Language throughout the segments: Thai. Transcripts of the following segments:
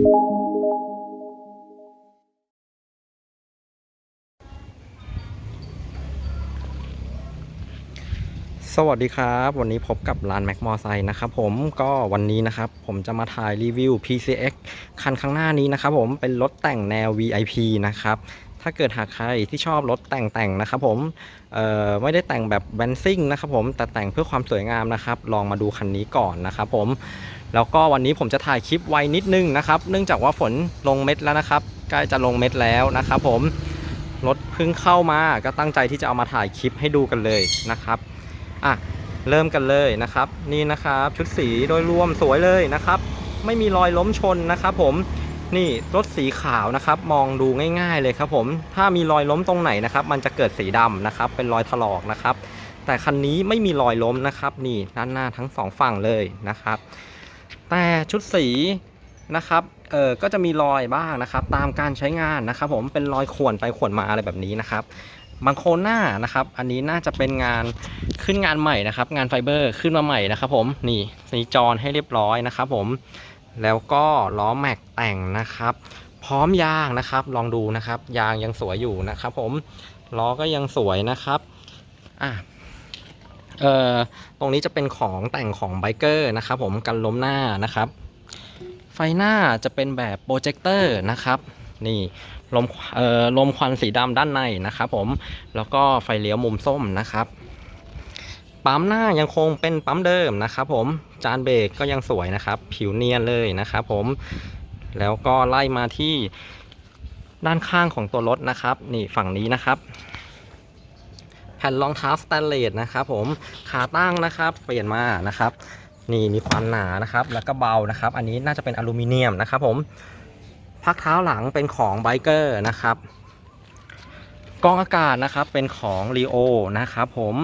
สวัสดีครับ วันนี้พบกับร้านแม็กมอไซค์นะครับผมก็วันนี้นะครับผมจะมาถ่ายรีวิว PCX คันข้างหน้านี้นะครับผมเป็นรถแต่งแนว VIP นะครับถ้าเกิดหากใครที่ชอบรถแต่งๆนะครับผมไม่ได้แต่งแบบแบนซิ่งนะครับผมแต่แต่งเพื่อความสวยงามนะครับ ลองมาดูคันนี้ก่อนนะครับผม แล้วก็วันนี้ผมจะถ่ายคลิปไวนิดนึงนะครับ เนื่องจากว่าฝนลงเม็ดแล้วนะครับ ใกล้จะลงเม็ดแล้วนะครับผม รถเพิ่งเข้ามาก็ตั้งใจที่จะเอามาถ่ายคลิปให้ดูกันเลยนะครับอะเริ่มกันเลยนะครับ นี่นะครับชุดสีโดยรวมสวยเลยนะครับ ไม่มีรอยล้มชนนะครับ ผมนี่รถสีขาวนะครับ มองดูง่าย ๆเลยครับ ผมถ้ามีรอยล้มตรงไหนนะครับ มันจะเกิดสีดำนะครับ เป็นรอยถลอกนะครับ แต่คันนี้ไม่มีรอยล้มนะครับ นี่ด้านหน้าทั้งสองฝั่งเลยนะครับ แต่ชุดสีนะครับ เออก็จะมีรอยบ้างนะครับ ตามการใช้งานนะครับผมเป็นรอยข่วนไปข่วนมาอะไรแบบนี้นะครับบางโคนหน้านะครับ อันนี้น่าจะเป็นงานขึ้นงานใหม่นะครับ งานไฟเบอร์ขึ้นมาใหม่นะครับผม นี่สีจรให้เรียบร้อยนะครับผม แล้วก็ล้อแม็กแต่งนะครับ พร้อมยางนะครับ ลองดูนะครับ ยางยังสวยอยู่นะครับผม ล้อก็ยังสวยนะครับ อะ เอ่อตรงนี้จะเป็นของแต่งของไบเกอร์นะครับผมกันล้มหน้านะครับ ไฟหน้าจะเป็นแบบโปรเจคเตอร์นะครับนี่ลมเอ่อลมควันสีดำด้านในนะครับผมแล้วก็ไฟเลี้ยวมุมส้มนะครับปั๊มหน้ายังคงเป็นปั๊มเดิมนะครับผมจานเบรกก็ยังสวยนะครับ ผิวเนียนเลยนะครับผมแล้วก็ไล่มาที่ด้านข้างของตัวรถนะครับ นี่ฝั่งนี้นะครับ แผ่นรองเท้าสแตนเลสนะครับผมขาตั้งนะครับ เปลี่ยนมานะครับ นี่มีความหนานะครับ แล้วก็เบานะครับ อันนี้น่าจะเป็นอลูมิเนียมนะครับผมพักเท้าหลังเป็นของไบเกอร์นะครับกล้องอากาศนะครับเป็นของรีโอนะครับผม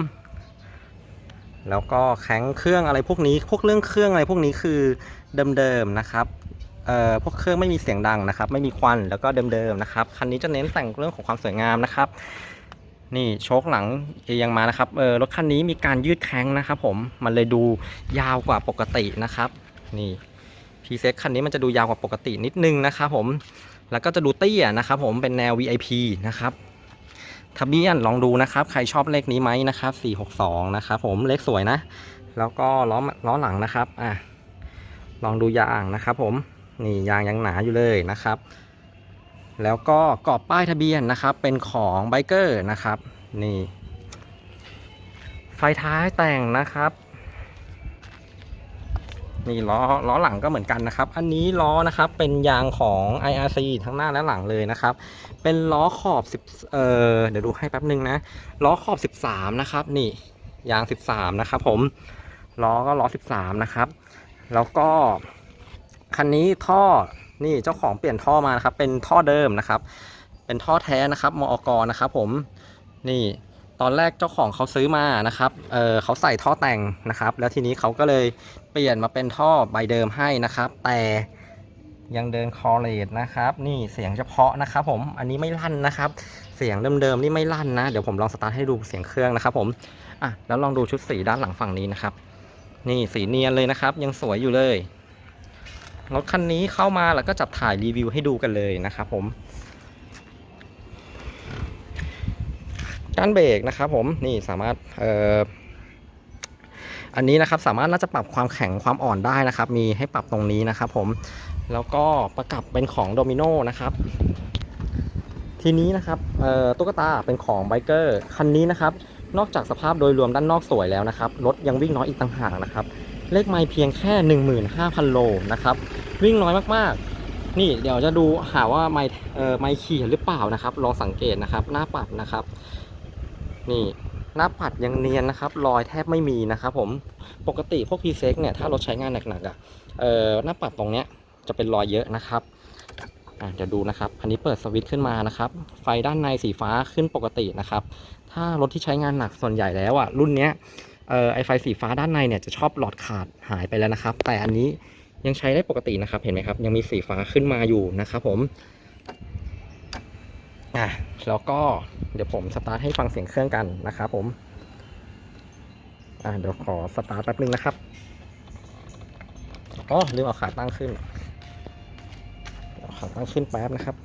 แล้วก็แข็งเครื่องอะไรพวกนี้พวกเรื่องเครื่องอะไรพวกนี้คือเดิมๆนะครับเอ่อพวกเครื่องไม่มีเสียงดังนะครับ ไม่มีควันแล้วก็เดิมๆนะครับคันนี้จะเน้นแต่งเรื่องของความสวยงามนะครับ นี่โชคหลังยังมานะครับเออรถคันนี้มีการยืดแข้งนะครับผมมันเลยดูยาวกว่าปกตินะครับ นี่พีเซ็คันนี้มันจะดูยาวกว่าปกตินิดนึงนะครับผมแล้วก็จะดูเตี้ยนะครับผมเป็นแนว VIP นะครับทะเบียนลองดูนะครับ ใครชอบเลขนี้ไหมนะครับ 462 นะครับผมเลขสวยนะ แล้วก็ล้อล้อหลังนะครับอะลองดูยางนะครับผมนี่ยางยังหนาอยู่เลยนะครับ แล้วก็กรอบป้ายทะเบียนนะครับ เป็นของไบเกอร์นะครับ นี่ ไฟท้ายแต่งนะครับ นี่ล้อล้อหลังก็เหมือนกันนะครับ อันนี้ล้อนะครับเป็นยางของ IRC ทั้งหน้าและหลังเลยนะครับ เป็นล้อขอบ10เออเดี๋ยวดูให้แป๊บนึงนะ ล้อขอบ 13 นะครับ นี่ยาง 13 นะครับผม ล้อก็ล้อ 13 นะครับ แล้วก็คันนี้ท่อ นี่เจ้าของเปลี่ยนท่อมานะครับ เป็นท่อเดิมนะครับ เป็นท่อแท้นะครับมอกนะครับ ผมนี่ตอนแรกเจ้าของเขาซื้อมานะครับ เออเขาใส่ท่อแต่งนะครับ แล้วทีนี้เขาก็เลยเปลี่ยนมาเป็นท่อใบเดิมให้นะครับ แต่ยังเดินคอเลดนะครับ นี่เสียงเฉพาะนะครับ ผม อันนี้ไม่ลั่นนะครับ เสียงเดิมๆนี่ไม่ลั่นนะ เดี๋ยวผมลองสตาร์ทให้ดูเสียงเครื่องนะครับ ผม อะ แล้วลองดูชุดสีด้านหลังฝั่งนี้นะครับ นี่สีเนียนเลยนะครับ ยังสวยอยู่เลย รถคันนี้เข้ามาแล้วก็จับถ่ายรีวิวให้ดูกันเลยนะครับผมการเบรกนะครับผมนี่สามารถเอ่ออันนี้นะครับสามารถน่าจะปรับความแข็งความอ่อนได้นะครับ มีให้ปรับตรงนี้นะครับผมแล้วก็ประกับเป็นของโดมิโนนะครับ ทีนี้นะครับเอ่อตุ๊กตาเป็นของไบเกอร์คันนี้นะครับ นอกจากสภาพโดยรวมด้านนอกสวยแล้วนะครับรถยังวิ่งน้อยอีกต่างหากนะครับ เลขไมล์เพียงแค่ 15,000 โลนะครับ วิ่งน้อยมากๆ นี่เดี๋ยวจะดูหาว่าไมล์เอ่อไมล์ขี่หรือเปล่านะครับ ลองสังเกตนะครับ หน้าปัดนะครับ นี่หน้าปัดยังเนียนนะครับ รอยแทบไม่มีนะครับ ผมปกติพวกพีเซ็กเนี่ยถ้ารถใช้งานหนักๆอะเอ่อหน้าปัดตรงเนี้ยจะเป็นรอยเยอะนะครับอะเดี๋ยวดูนะครับ อันนี้เปิดสวิตช์ขึ้นมานะครับ ไฟด้านในสีฟ้าขึ้นปกตินะครับ ถ้ารถที่ใช้งานหนักส่วนใหญ่แล้วอะรุ่นเนี้ย เอ่อไอไฟสีฟ้าด้านในเนี่ยจะชอบหลอดขาดหายไปแล้วนะครับ แต่อันนี้ยังใช้ได้ปกตินะครับเห็นไหมครับ ยังมีสีฟ้าขึ้นมาอยู่นะครับผมอะแล้วก็เดี๋ยวผมสตาร์ทให้ฟังเสียงเครื่องกันนะครับผมอะเดี๋ยวขอสตาร์ทแป๊บนึงนะครับอ๋อลืมเอาขาตั้งขึ้นขอตั้งขึ้นแป๊บนะครับ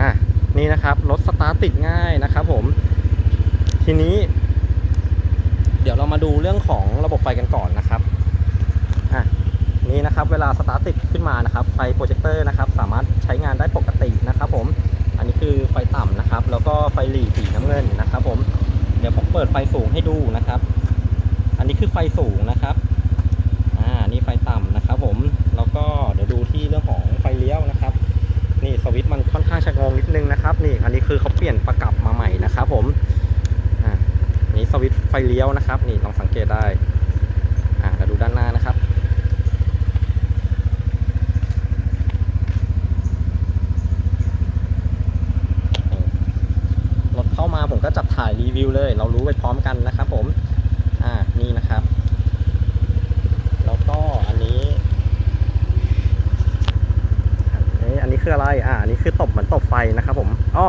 อะ นี่นะครับรถสตาร์ทติดง่ายนะครับผม ทีนี้ เดี๋ยวเรามาดูเรื่องของระบบไฟกันก่อนนะครับอะนี่นะครับเวลาสตาร์ทติดขึ้นมานะครับไฟโปรเจคเตอร์นะครับสามารถใช้งานได้ปกตินะครับผม อันนี้คือไฟต่ำนะครับ แล้วก็ไฟหลีสีน้ำเงินนะครับผมเดี๋ยวผมเปิดไฟสูงให้ดูนะครับ อันนี้คือไฟสูงนะครับอ่านี่ไฟต่ำนะครับผม สวิตมันค่อนข้างชะงงนิดนึงนะครับนี่อันนี้คือเขาเปลี่ยนประกับมาใหม่นะครับผมอ่านี่สวิตไฟเลี้ยวนะครับ นี่ลองสังเกตได้อ่าเดี๋ยวดูด้านหน้านะครับรถเข้ามาผมก็จับถ่ายรีวิวเลย เรารู้ไปพร้อมกันนะครับผมอ่านี่นะครับ แล้วก็อันนี้ อันนี้อันนี้คืออะไร อ่า อันนี้คือตบเหมือนตบไฟนะครับผมอ้อ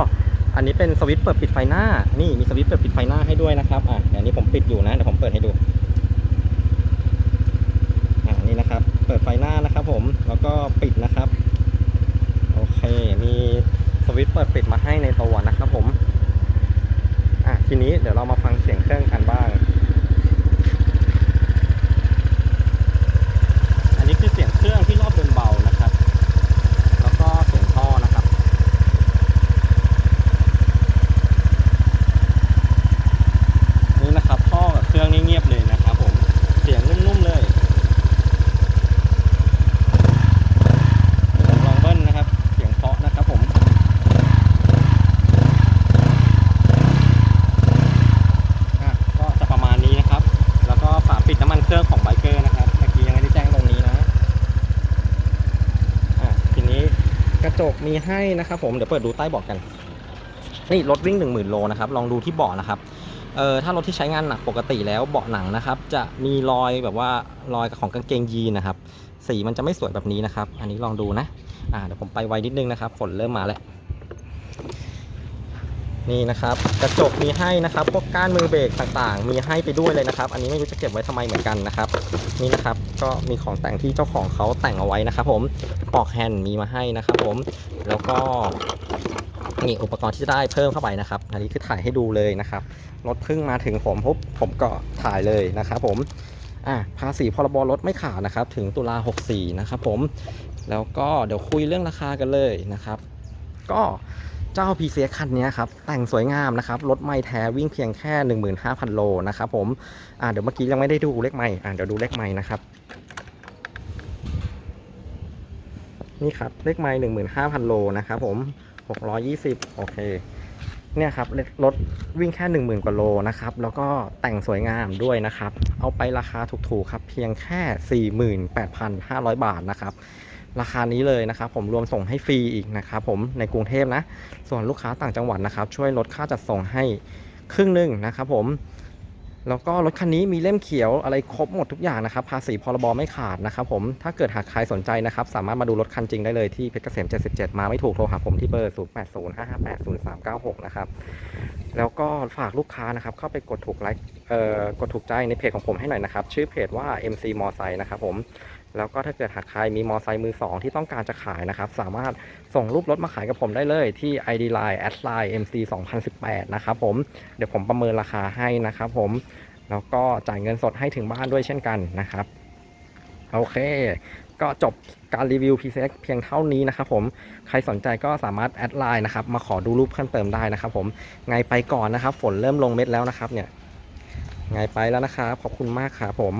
อันนี้เป็นสวิตช์เปิดปิดไฟหน้า นี่มีสวิตช์เปิดปิดไฟหน้าให้ด้วยนะครับ อ่าเดี๋ยวนี้ผมปิดอยู่นะ เดี๋ยวผมเปิดให้ดู อ่า นี่นะครับ เปิดไฟหน้านะครับผม แล้วก็ปิดนะครับ โอเค มีสวิตช์เปิดปิดมาให้ในตัวนะครับผม อะทีนี้เดี๋ยวเรามาฟังเสียงเครื่องกันบ้างอันนี้คือเสียงเครื่องที่รอบเดินเบานะครับ แล้วก็เสียงท่อนะครับ นี่นะครับท่อกับเครื่องนี่เงียบเลยนะครับผม เสียงนุ่มๆเลยเดี๋ยวผมลองเบิ้ลนะครับ เสียงเพราะนะครับผม อะก็จะประมาณนี้นะครับ แล้วก็ฝาปิดน้ำมันเครื่องของไบเกอร์นะครับ เมื่อกี้ยังไม่ได้แจ้งตรงนี้นะ อะทีนี้ก ระจกมีให้นะครับผมเดี๋ยวเปิดดูใต้เบาะกัน นี่รถวิ่ง 1 0,000 โลนะครับลองดูที่เบาะนะครับเออถ้ารถที่ใช้งานหนักปกติแล้วเบาะหนังนะครับ จะมีรอยแบบว่ารอยของกางเกงยีนนะครับ สีมันจะไม่สวยแบบนี้นะครับ อันนี้ลองดูนะอ่าเดี๋ยวผมไปไวนิดนึงนะครับ ฝนเริ่มมาแล้วนี่นะครับกระจกมีให้นะครับ พวกก้านมือเบรกต่างๆ มีให้ไปด้วยเลยนะครับ อันนี้ไม่รู้จะเก็บไว้ทำไมเหมือนกันนะครับ นี่นะครับ ก็มีของแต่งที่เจ้าของเขาแต่งเอาไว้นะครับผมปอกแฮนด์มีมาให้นะครับผมแล้วก็นี่อุปกรณ์ที่จะได้เพิ่มเข้าไปนะครับ อันนี้คือถ่ายให้ดูเลยนะครับรถเพิ่งมาถึงผมปุ๊บผมก็ถ่ายเลยนะครับผมอะภาษีพรบรถไม่ขาดนะครับ ถึงตุลา64นะครับผมแล้วก็เดี๋ยวคุยเรื่องราคากันเลยนะครับ ก็ เจ้า p c x คันนี้ครับ แต่งสวยงามนะครับ รถไม่แท้วิ่งเพียงแค่ 15,000 โลนะครับผมอ่าเดี๋ยวเมื่อกี้ยังไม่ได้ดูเลขไม่อ่าเดี๋ยวดูเลขไม่นะครับ นี่ครับเลขไม่15,000 โลนะครับผม 620 โอเคเนี่ยครับรถวิ่งแค่ 10,000 กว่าโลนะครับ แล้วก็แต่งสวยงามด้วยนะครับ เอาไปราคาถูกๆครับ เพียงแค่ 48,500 บาทนะครับ ราคานี้เลยนะครับผมรวมส่งให้ฟรีอีกนะครับผมในกรุงเทพนะ ส่วนลูกค้าต่างจังหวัดนะครับ ช่วยลดค่าจัดส่งให้ครึ่งหนึ่งนะครับผมแล้วก็รถคันนี้มีเล่มเขียวอะไรครบหมดทุกอย่างนะครับ ภาษีพรบไม่ขาดนะครับผมถ้าเกิดหากใครสนใจนะครับ สามารถมาดูรถคันจริงได้เลยที่เพชรเกษม 77 มาไม่ถูกโทรหาผมที่เบอร์ 0805580396 นะครับแล้วก็ฝากลูกค้านะครับ เข้าไปกดถูกไลค์เอ่อกดถูกใจในเพจของผมให้หน่อยนะครับ ชื่อเพจว่า MC มอไซค์นะครับผมแล้วก็ถ้าเกิดหากใครมีมอไซค์มือสองที่ต้องการจะขายนะครับ สามารถส่งรูปรถมาขายกับผมได้เลยที่ ID Line line MC 2018นะครับผมเดี๋ยวผมประเมินราคาให้นะครับผมแล้วก็จ่ายเงินสดให้ถึงบ้านด้วยเช่นกันนะครับ โอเค ก็จบการรีวิว PCX เพียงเท่านี้นะครับผม ใครสนใจก็สามารถแอดไลน์นะครับ มาขอดูรูปเพิ่มเติมได้นะครับผมไงไปก่อนนะครับ ฝนเริ่มลงเม็ดแล้วนะครับเนี่ยไงไปแล้วนะครับ ขอบคุณมากครับผม